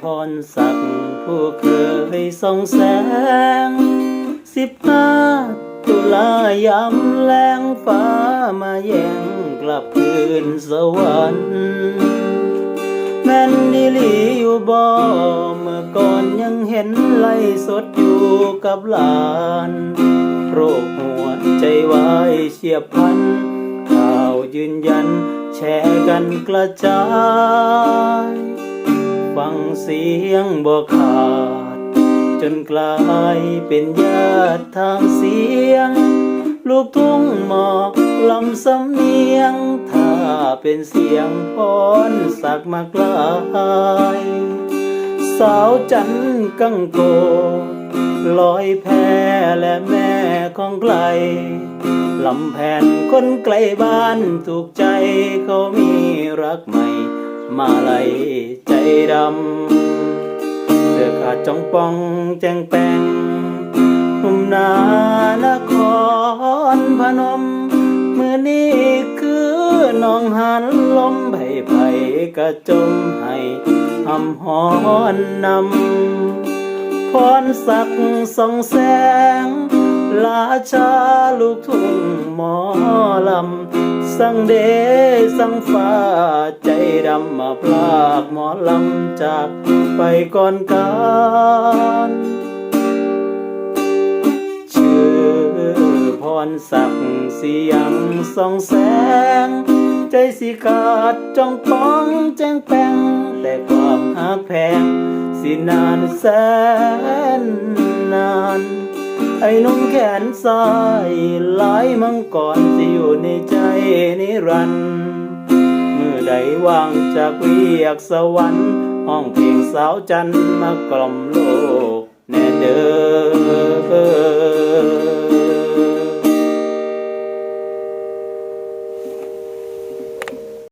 พรศักดิ์ผู้เคยส่องแสง สิบห้าตุลายามแรงฟ้ามาแย่งกลับคืนสวรรค์แม่นดีหลีอยู่บ่เมื่อก่อนยังเห็นไล่สดอยู่กับหลานโรคหัวใจวายเฉียบพันข่าวยืนยันแชร์กันกระจาย ฟังเสียงบ่ขาด จนกลายเป็นญาติทางเสียง ลูกทุ่งหมอกลำสำเนียง ถ้าเป็นเสียงพรสักมากลายสาวจันกังโกลอยแพและแม่ของไกลลำแผ่นคนไกลบ้านถูกใจเขามีรักใหม่ มาลัยใจดำเสื้อขาดจ้องป้องแจงแปงหนุ่มนานครพนม เมื่อนี้คือน้องหันลมไผ่ไผ่กระจมให้หำหอนนำพรสักสองแสง ลาชาลูกทุ่งหมอลำ สังเดสังฟ้าใจดำมาพลากหมอลำจากไปก่อนการชื่อพรศักดิ์เสียงส่องแสง ใจสิขาดจ้องป้องแจ้งแปงแต่ความหักแพงสินานแสนนาน ไอ้หนุ่มแขนซ้ายหลายมังก่อนสิอยู่ในใจนิรันด์เมื่อใดว่างจากเวียกสวรรค์ ห้องเพลงสาวจันทร์มากล่อมโลกแน่เดิ